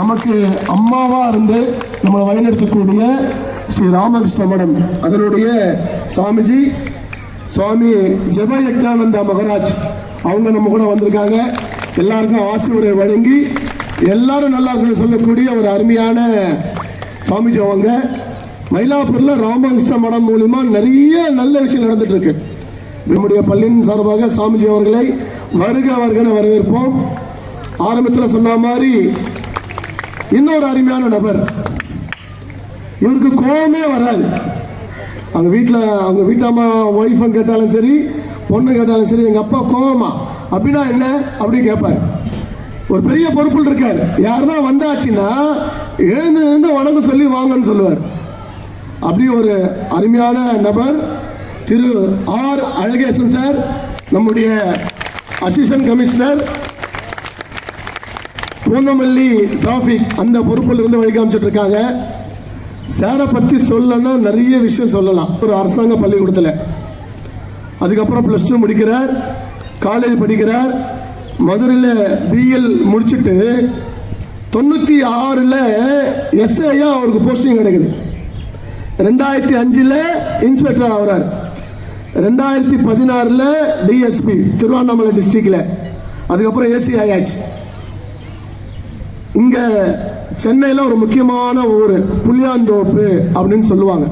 நமக்கு அம்மாவா இருந்து நம்மளை வழிநடத்தக்கூடிய ஸ்ரீ ராமகிருஷ்ண மடம் அதனுடைய சுவாமிஜி சுவாமி ஜெபயக்தானந்தா மகராஜ் அவங்க நம்ம கூட வந்திருக்காங்க. எல்லாருக்கும் ஆசீர்வாதம் வழங்கி எல்லாரும் நல்லா இருக்கணும்னு சொல்லக்கூடிய ஒரு அருமையான சுவாமிஜி அவங்க. மயிலாப்பூர்ல ராமகிருஷ்ண மடம் மூலிமா நிறைய நல்ல விஷயம் நடந்துட்டு இருக்கு நம்முடைய பள்ளியின் சார்பாக சாமிஜி அவர்களை வருக வருகன வரவேற்போம். ஆரம்பத்தில் சொன்ன மாதிரி இன்னொரு அருமையான நபர். இவருக்கு கோபமே வராது. அவங்க வீட்டில் அவங்க வீட்டம்மா ஒய்ஃபும் கேட்டாலும் சரி பொண்ணு கேட்டாலும் சரி எங்கள் அப்பா கோவமா அப்படின்னா என்ன? அப்படின்னு கேட்பாரு ஒரு பெரிய பொறுப்பில் இருக்கார். யாருன்னா வந்தாச்சுன்னா எழுந்து எழுந்து வணக்கம் சொல்லி வாங்கன்னு சொல்லுவார். அப்படி ஒரு அருமையான நபர் திரு ஆர் அழகேசன் சார் நம்முடைய அசிஸ்டன்ட் கமிஷனர் பூந்தமல்லி டிராஃபிக் அந்த பொறுப்பில் இருந்து வழிகாமிச்சிட்டு இருக்காங்க சாரை பற்றி சொல்லணும்னா நிறைய விஷயம் சொல்லலாம். ஒரு அரசாங்க பள்ளிக்கூடத்தில். அதுக்கப்புறம் ப்ளஸ் டூ முடிக்கிறார். காலேஜ் படிக்கிறார். மதுரையில் பிஎல் முடிச்சுட்டு தொண்ணூற்றி ஆறில் எஸ்ஐயா அவருக்கு போஸ்டிங் கிடைக்குது. ரெண்டாயிரத்தி அஞ்சில் இன்ஸ்பெக்டர் ஆகிறார். ரெண்டாயிரத்தி பதினாறில் டிஎஸ்பி திருவண்ணாமலை டிஸ்ட்ரிக்டில் அதுக்கப்புறம் ஏசி ஆயாச்சு இங்க சென்னையில் ஒரு முக்கியமான ஊர் புளியாந்தோப்பு அப்படின்னு சொல்லுவாங்க.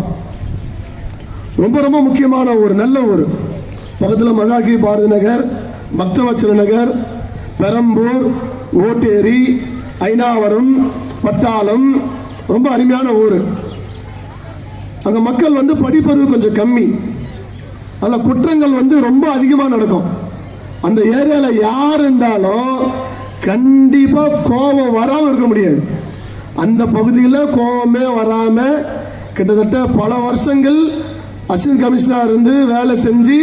ரொம்ப ரொம்ப முக்கியமான ஊர் நல்ல ஊர். பக்கத்தில் மகாகி பாரதி நகர் பக்தவச்சல நகர் பெரம்பூர் ஓட்டேரி ஐனாவரம் பட்டாளம் ரொம்ப அருமையான ஊர். அங்கே மக்கள் வந்து படிப்பறிவு கொஞ்சம் கம்மி. அதில் குற்றங்கள் வந்து ரொம்ப அதிகமாக நடக்கும். அந்த ஏரியாவில் யார் இருந்தாலும் கண்டிப்பாக கோபம் வராமல் இருக்க முடியாது. அந்த பகுதியில் கோபமே வராமல் கிட்டத்தட்ட பல வருஷங்கள் அசிஸ்டன்ட் கமிஷனர் இருந்து வேலை செஞ்சு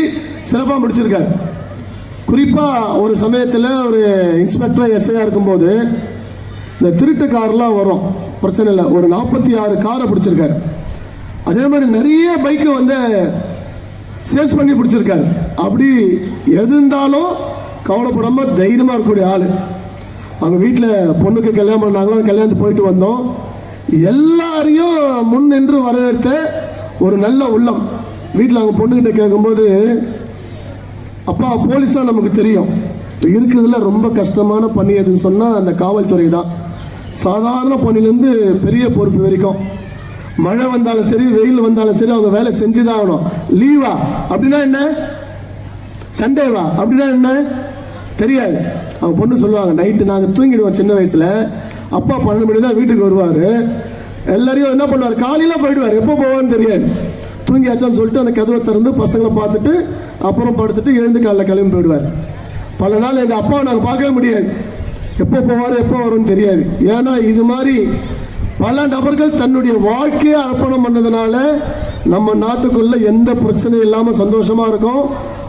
சிறப்பாக முடிச்சிருக்காரு. குறிப்பாக ஒரு சமயத்தில் ஒரு இன்ஸ்பெக்டர் எஸ்ஐயாக இருக்கும்போது இந்த திருட்டு கார்லாம் வரும். பிரச்சனை இல்லை. ஒரு நாற்பத்தி ஆறு காரை பிடிச்சிருக்காரு. அதே மாதிரி நிறைய பைக்கை வந்து சேல்ஸ் பண்ணி பிடிச்சிருக்காரு. அப்படி எது இருந்தாலும் கவலைப்படாமல் தைரியமாக இருக்கக்கூடிய ஆள். அவங்க வீட்டில் பொண்ணுக்கு கல்யாணம் பண்ணாங்களோ? கல்யாணத்துக்கு போயிட்டு வந்தோம். எல்லாரையும் முன் நின்று வரவேற்ற ஒரு நல்ல உள்ளம். வீட்டில் அவங்க பொண்ணுக்கிட்ட கேட்கும்போது அப்பா போலீஸ் தான் நமக்கு தெரியும். இருக்கிறதுல ரொம்ப கஷ்டமான பணி எதுன்னு சொன்னால் அந்த காவல்துறை தான். சாதாரண பணிலேருந்து பெரிய பொறுப்பு வரைக்கும். மழை வந்தாலும் சரி வெயில் வந்தாலும் சரி அவங்க வேலை செஞ்சு தான் ஆகணும். லீவா? அப்படின்னா என்ன? சண்டேவா? அப்படின்னா என்ன? தெரியாது. அவங்க பொண்ணு சொல்லுவாங்க நைட்டு நாங்கள் தூங்கிடுவோம் சின்ன வயசில். அப்பா பன்னெண்டு மணி தான் வீட்டுக்கு வருவார். எல்லாரையும் என்ன பண்ணுவார்? காலையில் போயிடுவார். எப்போ போவான்னு தெரியாது. தூங்கியாச்சான்னு சொல்லிட்டு அந்த கதவை திறந்து பசங்களை பார்த்துட்டு அப்புறம் படுத்துட்டு எழுந்து காலைல கிளம்பி போயிடுவார். பல நாள் எங்கள் அப்பாவை நாங்கள் பார்க்கவே முடியாது. எப்போ போவார் எப்போ வரும்னு தெரியாது. ஏன்னா இது மாதிரி பல நபர்கள் தன்னுடைய வாழ்க்கையை அர்ப்பணம் பண்ணதுனால நம்ம நாட்டுக்குள்ள எந்த பிரச்சனையும் இல்லாமல் சந்தோஷமா இருக்கும்.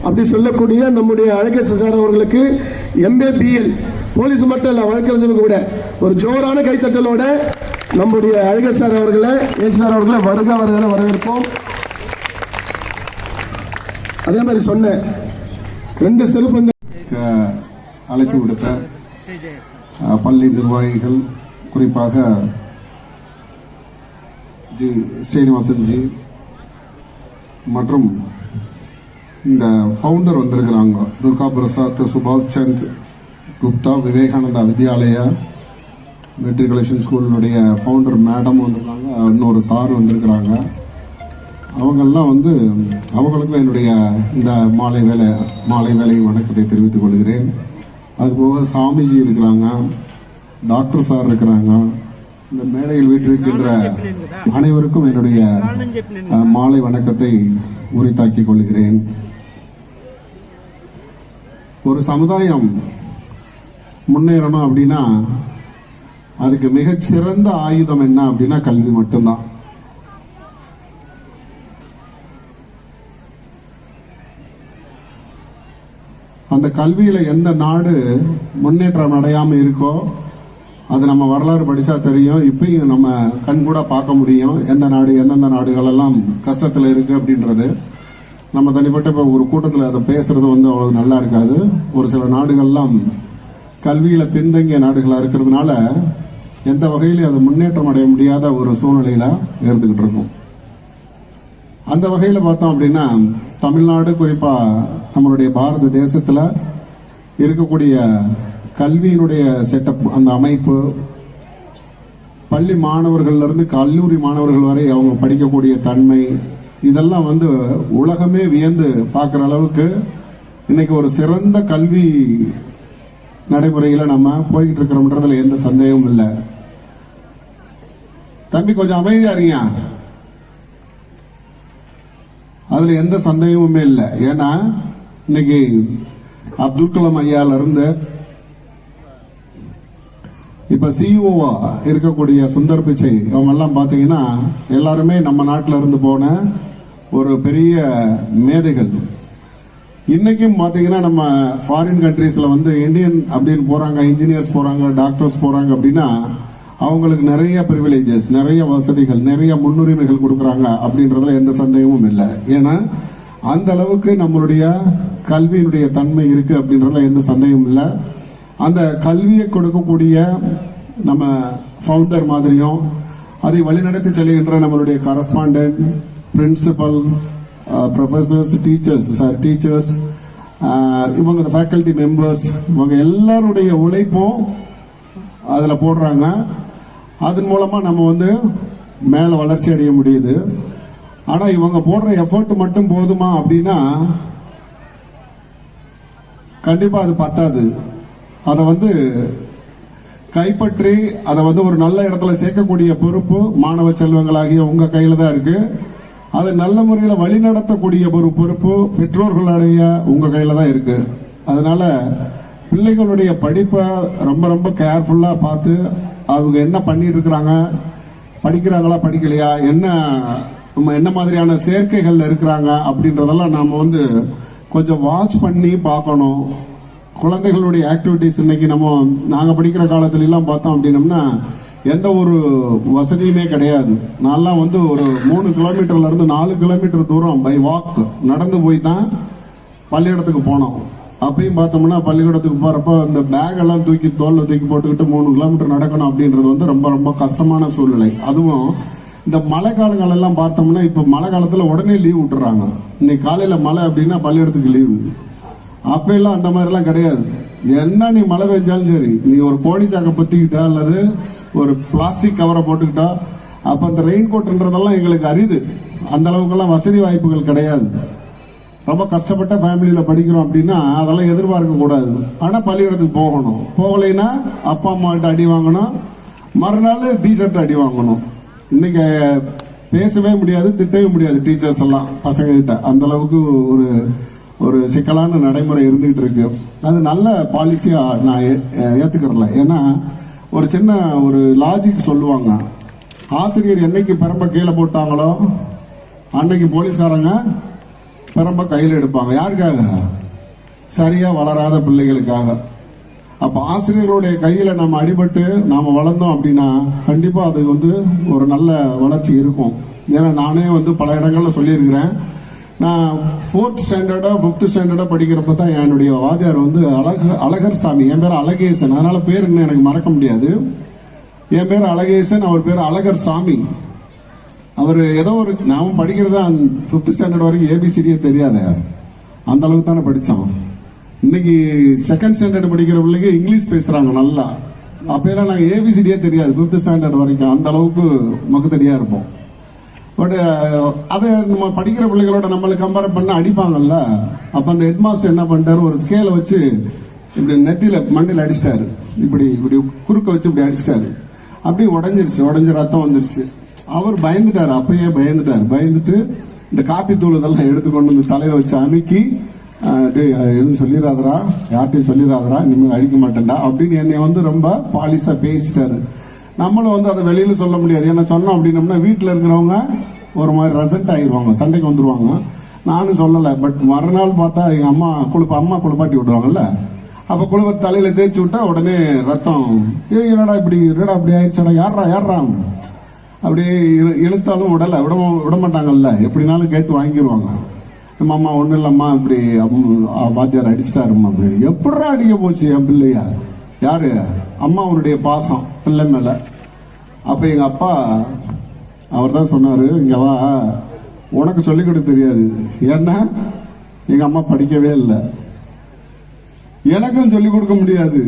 அப்படி சொல்லக்கூடிய நம்முடைய அழகேச சார் அவர்களுக்கு எம்பிபிஎல் போலீஸ் மட்டும் இல்லை வழக்கறிஞர்கள் கூட ஒரு ஜோரான கைத்தட்டலோட நம்முடைய அழகே சார் அவர்களை ஏசி சார் அவர்களை வருக அவர்களை வரவேற்போம். அதே மாதிரி சொன்னேன் ரெண்டு சிறப்பு அழைப்பு விடுத்த பள்ளி நிர்வாகிகள் குறிப்பாக ஜி ஸ்ரீனிவாசன் ஜி மற்றும் இந்த ஃபவுண்டர் வந்திருக்கிறாங்க. துர்கா பிரசாத் சுபாஷ் சந்த் குப்தா விவேகானந்தா வித்யாலயா மெட்ரிகுலேஷன் ஸ்கூலினுடைய ஃபவுண்டர் மேடம் வந்திருக்காங்க. இன்னொரு சார் வந்திருக்கிறாங்க. அவங்கெல்லாம் வந்து அவங்களுக்கும் என்னுடைய இந்த மாலை வேலை மாலை வேலை வணக்கத்தை தெரிவித்துக் கொள்கிறேன். அதுபோக சாமிஜி இருக்கிறாங்க. டாக்டர் சார் இருக்கிறாங்க. இந்த மேடையில் வீற்றிருக்கின்ற அனைவருக்கும் என்னுடைய மாலை வணக்கத்தை உரித்தாக்கிக் கொள்கிறேன். ஒரு சமுதாயம் முன்னேறணும் அப்படின்னா அதுக்கு மிகச் சிறந்த ஆயுதம் என்ன அப்படின்னா கல்வி மட்டும்தான். அந்த கல்வியில எந்த நாடு முன்னேற்றம் அடையாம இருக்கோ அது நம்ம வரலாறு படிச்சா தெரியும். இப்பயும் நம்ம கண் கூட பார்க்க முடியும். எந்த நாடு எந்தெந்த நாடுகள் எல்லாம் கஷ்டத்துல இருக்கு அப்படின்றது. நம்ம தனிப்பட்ட இப்ப ஒரு கூட்டத்தில் அதை பேசுறது வந்து அவ்வளவு நல்லா இருக்காது. ஒரு சில நாடுகள்லாம் கல்வியில பின்தங்கிய நாடுகளா இருக்கிறதுனால எந்த வகையிலும் அது முன்னேற்றம் அடைய முடியாத ஒரு சூழ்நிலையில இருந்துகிட்டு இருக்கும். அந்த வகையில பார்த்தோம் அப்படின்னா தமிழ்நாடு குறிப்பா நம்மளுடைய பாரத தேசத்துல இருக்கக்கூடிய கல்வியினுடைய செட்டப் அந்த அமைப்பு பள்ளி மாணவர்கள்லேருந்து கல்லூரி மாணவர்கள் வரை அவங்க படிக்கக்கூடிய தன்மை இதெல்லாம் வந்து உலகமே வியந்து பார்க்குற அளவுக்கு இன்னைக்கு ஒரு சிறந்த கல்வி நடைமுறையில் நம்ம போய்கிட்டு இருக்கிறோம்ன்றதுல எந்த சந்தேகமும் இல்லை. தம்பி கொஞ்சம் அமைதியா இருங்க அதுல எந்த சந்தேகமுமே இல்லை. ஏன்னா இன்னைக்கு அப்துல் கலாம் ஐயால இருந்து இப்ப சிஇஓவா இருக்கக்கூடிய சுந்தர் பிச்சை அவங்க எல்லாம் பாத்தீங்கன்னா எல்லாருமே நம்ம நாட்டில இருந்து போன ஒரு பெரிய மேதைகள். இன்னைக்கும் பாத்தீங்கன்னா நம்ம ஃபாரின் கண்ட்ரீஸ்ல வந்து இந்தியன் அப்படின்னு போறாங்க இன்ஜினியர்ஸ் போறாங்க டாக்டர்ஸ் போறாங்க அப்படின்னா அவங்களுக்கு நிறைய ப்ரிவிலேஜஸ் நிறைய வசதிகள் நிறைய முன்னுரிமைகள் கொடுக்குறாங்க அப்படின்றதுல எந்த சந்தேகமும் இல்லை. ஏன்னா அந்த அளவுக்கு நம்மளுடைய கல்வியினுடைய தன்மை இருக்கு அப்படின்றதுல எந்த சந்தேகமும் இல்லை. அந்த கல்வியை கொடுக்கக்கூடிய நம்ம ஃபவுண்டர் மாதிரியும் அதை வழிநடத்தி செல்கின்ற நம்மளுடைய correspondent principal professors teachers sir teachers இவங்க ஃபேக்கல்டி மெம்பர்ஸ் இவங்க எல்லாருடைய உழைப்பும் அதில் போடுறாங்க. அதன் மூலமாக நம்ம வந்து மேலே வளர்ச்சி அடைய முடியுது. ஆனால் இவங்க போடுற எஃபர்ட் மட்டும் போதுமா அப்படின்னா கண்டிப்பாக அது பத்தாது. அதை வந்து கைப்பற்றி அதை வந்து ஒரு நல்ல இடத்துல சேர்க்கக்கூடிய பொறுப்பு மாணவ செல்வங்களாகிய உங்க கையில தான் இருக்கு. அதை நல்ல முறையில் வழிநடத்தக்கூடிய ஒரு பொறுப்பு பெற்றோர்களுடைய உங்க கையில தான் இருக்கு. அதனால பிள்ளைகளுடைய படிப்பை ரொம்ப ரொம்ப கேர்ஃபுல்லாக பார்த்து அவங்க என்ன பண்ணிட்டு இருக்கிறாங்க படிக்கிறாங்களா படிக்கலையா என்ன நம்ம என்ன மாதிரியான சேர்க்கைகள் இருக்கிறாங்க அப்படின்றதெல்லாம் நாம் வந்து கொஞ்சம் வாட்ச் பண்ணி பார்க்கணும். குழந்தைகளுடைய ஆக்டிவிட்டிஸ் இன்னைக்கு நம்ம நாங்கள் படிக்கிற காலத்துல எல்லாம் பார்த்தோம் அப்படின்னம்னா எந்த ஒரு வசதியுமே கிடையாது. நான்லாம் வந்து ஒரு மூணு கிலோமீட்டர்ல இருந்து நாலு கிலோமீட்டர் தூரம் பை வாக் நடந்து போய் தான் பள்ளிக்கூடத்துக்கு போனோம். அப்பயும் பார்த்தோம்னா பள்ளிக்கூடத்துக்கு போறப்ப அந்த பேக் எல்லாம் தூக்கி தோல்ல தூக்கி போட்டுக்கிட்டு மூணு கிலோமீட்டர் நடக்கணும் அப்படின்றது வந்து ரொம்ப ரொம்ப கஷ்டமான சூழ்நிலை. அதுவும் இந்த மழை காலங்கள் எல்லாம் பார்த்தோம்னா இப்ப மழை காலத்துல உடனே லீவ் விட்டுறாங்க. இன்னைக்கு காலையில மழை அப்படின்னா பள்ளிக்கூடத்துக்கு லீவு அப்பெல்லாம் அந்த மாதிரி எல்லாம் கிடையாது. என்ன நீ மழை பெஞ்சாலும் சரி நீ ஒரு கோணிச்சாக்க பத்திக்கிட்டா அல்லது ஒரு பிளாஸ்டிக் கவரை போட்டுக்கிட்டா அப்ப அந்த ரெயின் கோட்ன்றதெல்லாம் எங்களுக்கு அரிது. அந்த அளவுக்கெல்லாம் வசதி வாய்ப்புகள் கிடையாது. ரொம்ப கஷ்டப்பட்ட ஃபேமிலியில படிக்கிறோம் அப்படின்னா அதெல்லாம் எதிர்பார்க்க கூடாது. ஆனா பள்ளிக்கூடத்துக்கு போகணும். போகலைன்னா அப்பா அம்மாட்ட அடி வாங்கணும். மறுநாள் டீச்சர்ட்ட அடி வாங்கணும். இன்னைக்கு பேசவே முடியாது திட்டவே முடியாது டீச்சர்ஸ் எல்லாம் பசங்க கிட்ட. அந்த அளவுக்கு ஒரு ஒரு சிக்கலான நடைமுறை இருந்துகிட்டு இருக்கு. அது நல்ல பாலிசியா நான் ஏ- ஏன்னா ஒரு சின்ன ஒரு லாஜிக் சொல்லுவாங்க. ஆசிரியர் என்னைக்கு பெரம்ப கீழே போட்டாங்களோ அன்னைக்கு போலீஸ்காரங்க பெரம்ப கையில் எடுப்பாங்க. யாருக்காக? சரியா வளராத பிள்ளைகளுக்காக. அப்ப ஆசிரியர்களுடைய கையில நம்ம அடிபட்டு நாம வளர்ந்தோம் அப்படின்னா கண்டிப்பா அது வந்து ஒரு நல்ல வளர்ச்சி இருக்கும். ஏன்னா நானே வந்து பல இடங்கள்ல சொல்லியிருக்கிறேன். நான் ஃபோர்த் ஸ்டாண்டர்டா ஃபிஃப்த் ஸ்டாண்டர்டா படிக்கிறப்ப தான் என்னுடைய வாத்தியார் வந்து அழக அழகர் சாமி. என் பேர் அழகேசன். அதனால பேர் இன்னும் எனக்கு மறக்க முடியாது. என் பேர் அழகேசன் அவர் பேர் அழகர் சாமி. அவர் ஏதோ ஒரு நாம படிக்கிறதா ஃபிஃப்த் ஸ்டாண்டர்ட் வரைக்கும் ஏபிசிடியே தெரியாத. அந்த அளவுக்கு தானே படித்தோம். இன்னைக்கு செகண்ட் ஸ்டாண்டர்ட் படிக்கிற பிள்ளைங்க இங்கிலீஷ் பேசுறாங்க நல்லா. அப்பெல்லாம் நாங்கள் ஏபிசிடியே தெரியாது. ஃபிஃப்த் ஸ்டாண்டர்ட் வரைக்கும். அந்த அளவுக்கு மக்குத்தடியா இருப்போம். பட் uh, அதை நம்ம படிக்கிற பிள்ளைகளோட நம்மளை கம்பேர் பண்ண அடிப்பாங்கல்ல? அப்ப அந்த ஹெட் மாஸ்டர் என்ன பண்ணிட்டாரு? ஒரு ஸ்கேலை வச்சு இப்படி நெத்தியில மண்டையில் அடிச்சிட்டாரு. இப்படி இப்படி குறுக்க வச்சு இப்படி அடிச்சிட்டாரு. அப்படியே உடஞ்சிருச்சு. உடஞ்ச ரத்தம் வந்துருச்சு. அவர் பயந்துட்டார். அப்பயே பயந்துட்டார். பயந்துட்டு இந்த காப்பி தூள் இதெல்லாம் எடுத்து கொண்டு வந்து தலையில வச்சு அமுக்கி டேய் எதுவும் சொல்லிடாதடா யார்ட்டையும் சொல்லிடாதடா இனிமேல் அடிக்க மாட்டேன்டா. அப்படின்னு என்னை வந்து ரொம்ப பாலிசா பேசிட்டாரு. நம்மளும் வந்து அதை வெளியில சொல்ல முடியாது. ஏன்னா சொன்னோம் அப்படின்னம்னா வீட்டில் இருக்கிறவங்க ஒரு மாதிரி ரெசன்ட் ஆகிடுவாங்க சண்டைக்கு வந்துடுவாங்க நானும் சொல்லலை. பட் மறுநாள் பார்த்தா எங்கள் அம்மா குளிப்ப அம்மா குளிப்பாட்டி விடுவாங்கல்ல அப்போ குளிப்ப தலையில் தேய்ச்சி விட்டா உடனே ரத்தம் ஏய் என்னடா இப்படி என்னடா இப்படி ஆயிடுச்சடா? யாரா யாரா அப்படியே இழு- இழுத்தாலும் விடலை. விட விட மாட்டாங்கல்ல. எப்படினாலும் கேட்டு வாங்கிடுவாங்க நம்ம அம்மா ஒன்றும் இல்லைம்மா. இப்படி வாத்தியார் அடிச்சிட்டாருமா அப்படி. எப்படிடா அடிக்க போச்சு என் பிள்ளையா? யாரு? அம்மா அவனுடைய பாசம் பிள்ளை மேல. அப்ப எங்க அப்பா அவர் தான் சொன்னாரு இங்க வா உனக்கு சொல்லிக் கொடுக்க தெரியாது. ஏன்னா எங்க அம்மா படிக்கவே இல்லை. எனக்கும் சொல்லிக் கொடுக்க முடியாது.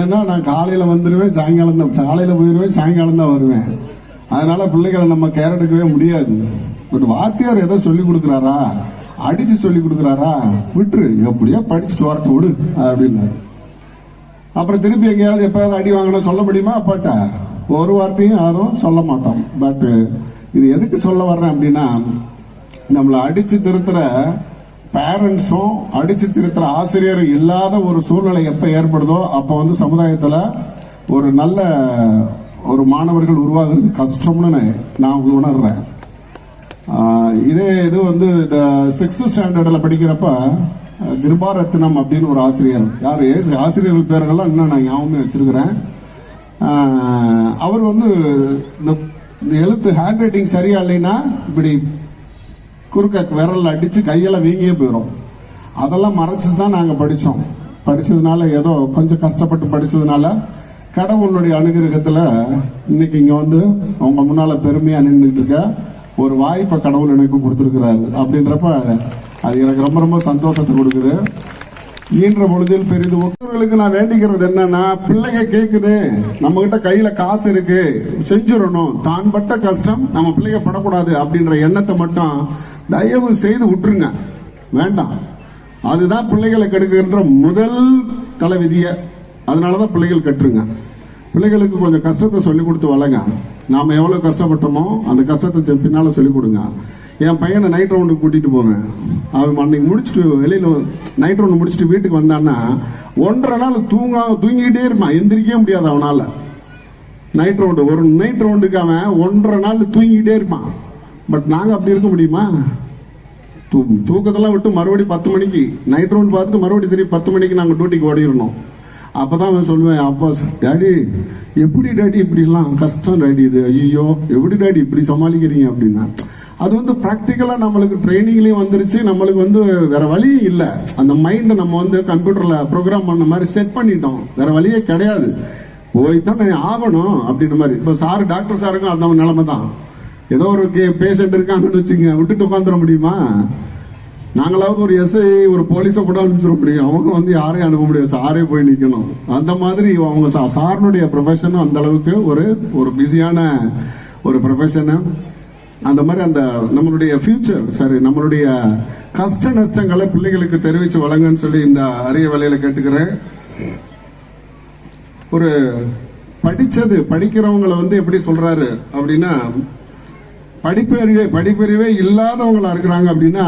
ஏன்னா நான் காலையில வந்துடுவேன் சாயங்காலம் தான் காலையில போயிடுவேன் சாயங்காலம் தான் வருவேன். அதனால பிள்ளைகளை நம்ம கேர் எடுக்கவே முடியாது. பட் வாத்தியார் ஏதோ சொல்லிக் கொடுக்குறாரா? அடிச்சு சொல்லிக் கொடுக்குறாரா? விட்டுரு எப்படியோ படிச்சுட்டு வரட்டு விடு அப்படின்னாரு. அப்புறம் திருப்பி எங்கேயாவது எப்பயாவது அடி வாங்கினா சொல்ல முடியுமா? அப்பாட்ட ஒரு வார்த்தையும் யாரும் சொல்ல மாட்டோம். பட் இது எதுக்கு சொல்ல வர்றேன் அப்படின்னா நம்மளை அடிச்சு திருத்துற பேரண்ட்ஸும் அடிச்சு திருத்துற ஆசிரியரும் இல்லாத ஒரு சூழ்நிலை எப்ப ஏற்படுதோ அப்ப வந்து சமுதாயத்துல ஒரு நல்ல ஒரு மாணவர்கள் உருவாகிறது கஷ்டம்னு நான் நான் உணர்றேன் இதே இது வந்து இந்த சிக்ஸ்த் ஸ்டாண்டர்டில் படிக்கிறப்ப கிருபாரத்னம் அப்படின்னு ஒரு ஆசிரியர். யார்? ஏசு- ஆசிரியர்கள் பேர்கள்லாம் இன்னும் நான் ஞாபகமே வச்சிருக்கிறேன். அவர் வந்து இந்த எழுத்து ஹேண்ட் ரைட்டிங் சரியா இல்லைன்னா இப்படி குறுக்க விரல் அடித்து கையெல்லாம் வீங்கியே போயிடும் அதெல்லாம் மறைச்சு தான் நாங்கள் படித்தோம் படித்ததுனால ஏதோ கொஞ்சம் கஷ்டப்பட்டு படித்ததுனால கடவுளுடைய அனுகிரகத்தில் இன்னைக்கு இங்கே வந்து உங்க முன்னால் பெருமையாக நின்றுட்டு இருக்க ஒரு வாய்ப்பை கடவுள் எனக்கு கொடுத்துருக்கிறாரு. அப்படின்றப்ப அது எனக்கு ரொம்ப ரொம்ப சந்தோஷத்தை கொடுக்குது. ஈன்ற பொழுதில் பெரிது ஒருவர்களுக்கு நான் வேண்டிக்கிறது என்னன்னா பிள்ளைங்க கேக்குது. நம்ம கிட்ட கையில காசு இருக்கு. செஞ்சிடணும். தான் பட்ட கஷ்டம். நம்ம பிள்ளைங்க படக்கூடாது அப்படின்ற எண்ணத்தை மட்டும் தயவு செய்து விட்டுருங்க. வேண்டாம். அதுதான் பிள்ளைகளை கெடுக்கின்ற முதல் தலைவிதிய. அதனாலதான் பிள்ளைகள் கட்டுருங்க. பிள்ளைகளுக்கு கொஞ்சம் கஷ்டத்தை சொல்லி கொடுத்து வளங்க நாம எவ்வளவு கஷ்டப்பட்டோமோ அந்த கஷ்டத்தை செ- பின்னால சொல்லி கொடுங்க. என் பையனை நைட் ரவுண்டுக்கு கூட்டிகிட்டு போங்க. அவன் அன்னைக்கு முடிச்சுட்டு வெளியில் நைட் ரவுண்டு முடிச்சுட்டு வீட்டுக்கு வந்தான்னா ஒன்றரை நாள் தூங்க தூங்கிக்கிட்டே இருப்பான். எந்திரிக்கவே முடியாது அவனால். நைட் ரவுண்டு ஒரு நைட் ரவுண்டுக்கு அவன் ஒன்றரை நாள் தூங்கிக்கிட்டே இருப்பான். பட் நாங்கள் அப்படி இருக்க முடியுமா? தூ- தூக்கத்தெல்லாம் விட்டு மறுபடியும் பத்து மணிக்கு நைட் ரவுண்ட் பார்த்துட்டு மறுபடியும் திருப்பி பத்து மணிக்கு நாங்கள் டியூட்டிக்கு ஓடிடணும். அப்பதான் அவன் சொல்லுவேன் அப்பா டாடி எப்படி டேடி இப்படிலாம்? கஷ்டம் டாடி இது. ஐயோ எப்படி டாடி இப்படி சமாளிக்கிறீங்க? அப்படின்னா அது வந்து ப்ராக்டிக்கலாக நம்மளுக்கு ட்ரைனிங்லேயும் வந்துருச்சு. நம்மளுக்கு வந்து வேற வழியே இல்லை. அந்த மைண்டை நம்ம வந்து கம்ப்யூட்டரில் ப்ரோக்ராம் பண்ண மாதிரி செட் பண்ணிட்டோம். வேற வழியே கிடையாது. போய் தான் ஆகணும் அப்படின்ற மாதிரி. இப்போ சார் டாக்டர் சாருக்கும் அந்த நிலைமை தான். ஏதோ ஒரு பேஷண்ட் இருக்காங்கன்னு வச்சுங்க விட்டுட்டு உட்காந்துட முடியுமா? நாங்களாவது ஒரு எஸ்ஐ ஒரு போலீஸை கூட அனுப்பிச்சிட முடியும். அவங்க வந்து யாரையும் அனுப்ப முடியாது. சாரே போய் நிற்கணும் அந்த மாதிரி அவங்க சா- ப்ரொஃபஷனும் அந்த அளவுக்கு ஒரு ஒரு பிஸியான ஒரு ப்ரொஃபஷனு அந்த மாதிரி அந்த நம்மளுடைய ஃபியூச்சர் சாரி நம்மளுடைய கஷ்ட நஷ்டங்களை பிள்ளைகளுக்கு தெரிவிச்சு வழங்கன்னு சொல்லி இந்த அரிய வேலையில கேட்டுக்கிறேன். ஒரு படிச்சது படிக்கிறவங்கள வந்து எப்படி சொல்றாரு அப்படின்னா படிப்பறிவே படிப்பறிவே இல்லாதவங்களா இருக்கிறாங்க அப்படின்னா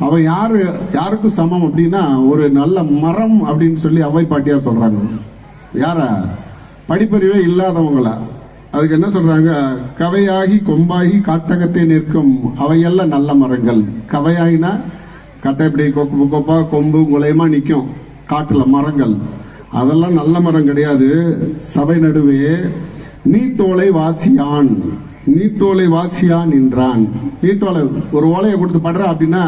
அவ யாரு யாருக்கு சமம் அப்படின்னா ஒரு நல்ல மரம் அப்படின்னு சொல்லி அவை பாட்டியார் சொல்றாங்க. யாரா? படிப்பறிவே இல்லாதவங்களா? அதுக்கு என்ன சொல்றாங்க? கவையாகி கொம்பாகி காட்டகத்தை நிற்கும். அவையெல்லாம் நல்ல மரங்கள். கவையாகினா கட்டை இப்படி கொப்பு கொப்பா கொம்பு குலையமா நிற்கும் காட்டுல மரங்கள். அதெல்லாம் நல்ல மரம் கிடையாது. சபை நடுவே நீட்டோலை வாசியான். நீட்டோலை வாசியான் என்றான் நீட்டோலை ஒரு ஓலையை கொடுத்து படுற அப்படின்னா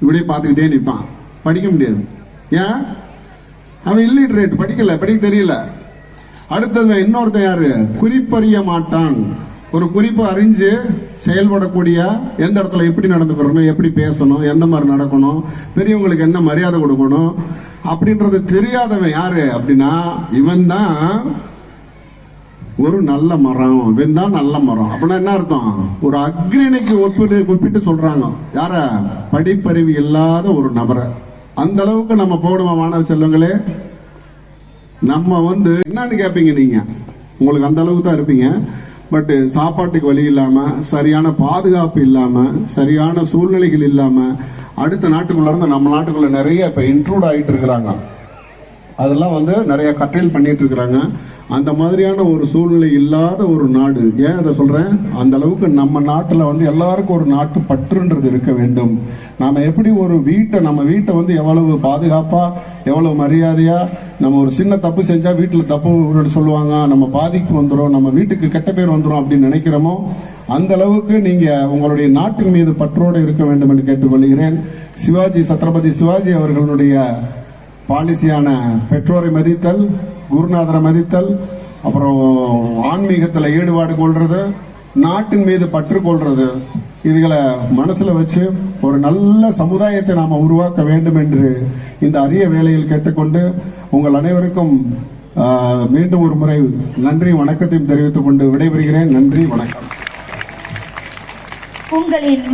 இப்படியே பார்த்துக்கிட்டே நிற்பான். படிக்க முடியாது. ஏன்? அவன் இல்லிட்ரேட் படிக்கல. படிக்க தெரியல. அடுத்தது இன்னொருத்தன் யாரு? குறிப்பறிய மாட்டான். ஒரு குறிப்பு அறிஞ்சு செயல்படக்கூடிய எந்த இடத்துல எப்படி நடந்துக்கிறணும் எப்படி பேசணும் எந்த மாதிரி நடக்கணும் பெரியவங்களுக்கு என்ன மரியாதை கொடுக்கணும் அப்படின்றது தெரியாதவன் யாரு அப்படின்னா இவன் தான் ஒரு நல்ல மரம். இவன் தான் நல்ல மரம். அப்படின்னா என்ன அர்த்தம்? ஒரு அக்ரிணைக்கு ஒப்பிட்டு ஒப்பிட்டு சொல்றாங்க. யார? படிப்பறிவு இல்லாத ஒரு நபரை. அந்த அளவுக்கு நம்ம போடுவோம் மாணவ செல்வங்களே? நம்ம வந்து என்னன்னு கேட்பீங்க நீங்க? உங்களுக்கு அந்த அளவுக்கு தான் இருப்பீங்க. பட் சாப்பாட்டுக்கு வழி இல்லாம சரியான பாதுகாப்பு இல்லாம சரியான சூழ்நிலைகள் இல்லாம அடுத்த நாட்டுக்குள்ள இருந்து நம்ம நாட்டுக்குள்ள நிறைய இப்ப இன்க்ளூட் ஆயிட்டு இருக்கிறாங்க. அதெல்லாம் வந்து நிறைய கட்டையில் பண்ணிட்டு இருக்கிறாங்க அந்த மாதிரியான ஒரு சூழ்நிலை இல்லாத ஒரு நாடு. ஏன் அதை சொல்றேன்? அந்த அளவுக்கு நம்ம நாட்டில் வந்து எல்லாருக்கும் ஒரு நாட்டு பற்றுன்றது இருக்க வேண்டும். நாம எப்படி ஒரு வீட்டை நம்ம வீட்டை வந்து எவ்வளவு பாதுகாப்பா எவ்வளவு மரியாதையா நம்ம ஒரு சின்ன தப்பு செஞ்சா வீட்டில் தப்பு சொல்லுவாங்க. நம்ம பாதிக்கு வந்துடும் நம்ம வீட்டுக்கு கெட்ட பேர் வந்துடும் அப்படின்னு நினைக்கிறோமோ அந்த அளவுக்கு நீங்க உங்களுடைய நாட்டின் மீது பற்றோடு இருக்க வேண்டும் என்று கேட்டுக்கொள்கிறேன். சிவாஜி சத்ரபதி சிவாஜி அவர்களுடைய பாலிசியான பெற்றோரை மதித்தல் குருநாதரை மதித்தல் அப்புறம் ஆன்மீகத்தில் ஈடுபாடு கொள்வது நாட்டின் மீது பற்று கொள்வது இதுகளை மனசில் வச்சு ஒரு நல்ல சமுதாயத்தை நாம் உருவாக்க வேண்டும் என்று இந்த அரிய வேலையில் கேட்டுக்கொண்டு உங்கள் அனைவருக்கும் மீண்டும் ஒரு முறை நன்றி வணக்கத்தையும் தெரிவித்துக் கொண்டு விடைபெறுகிறேன். நன்றி வணக்கம். உங்களின்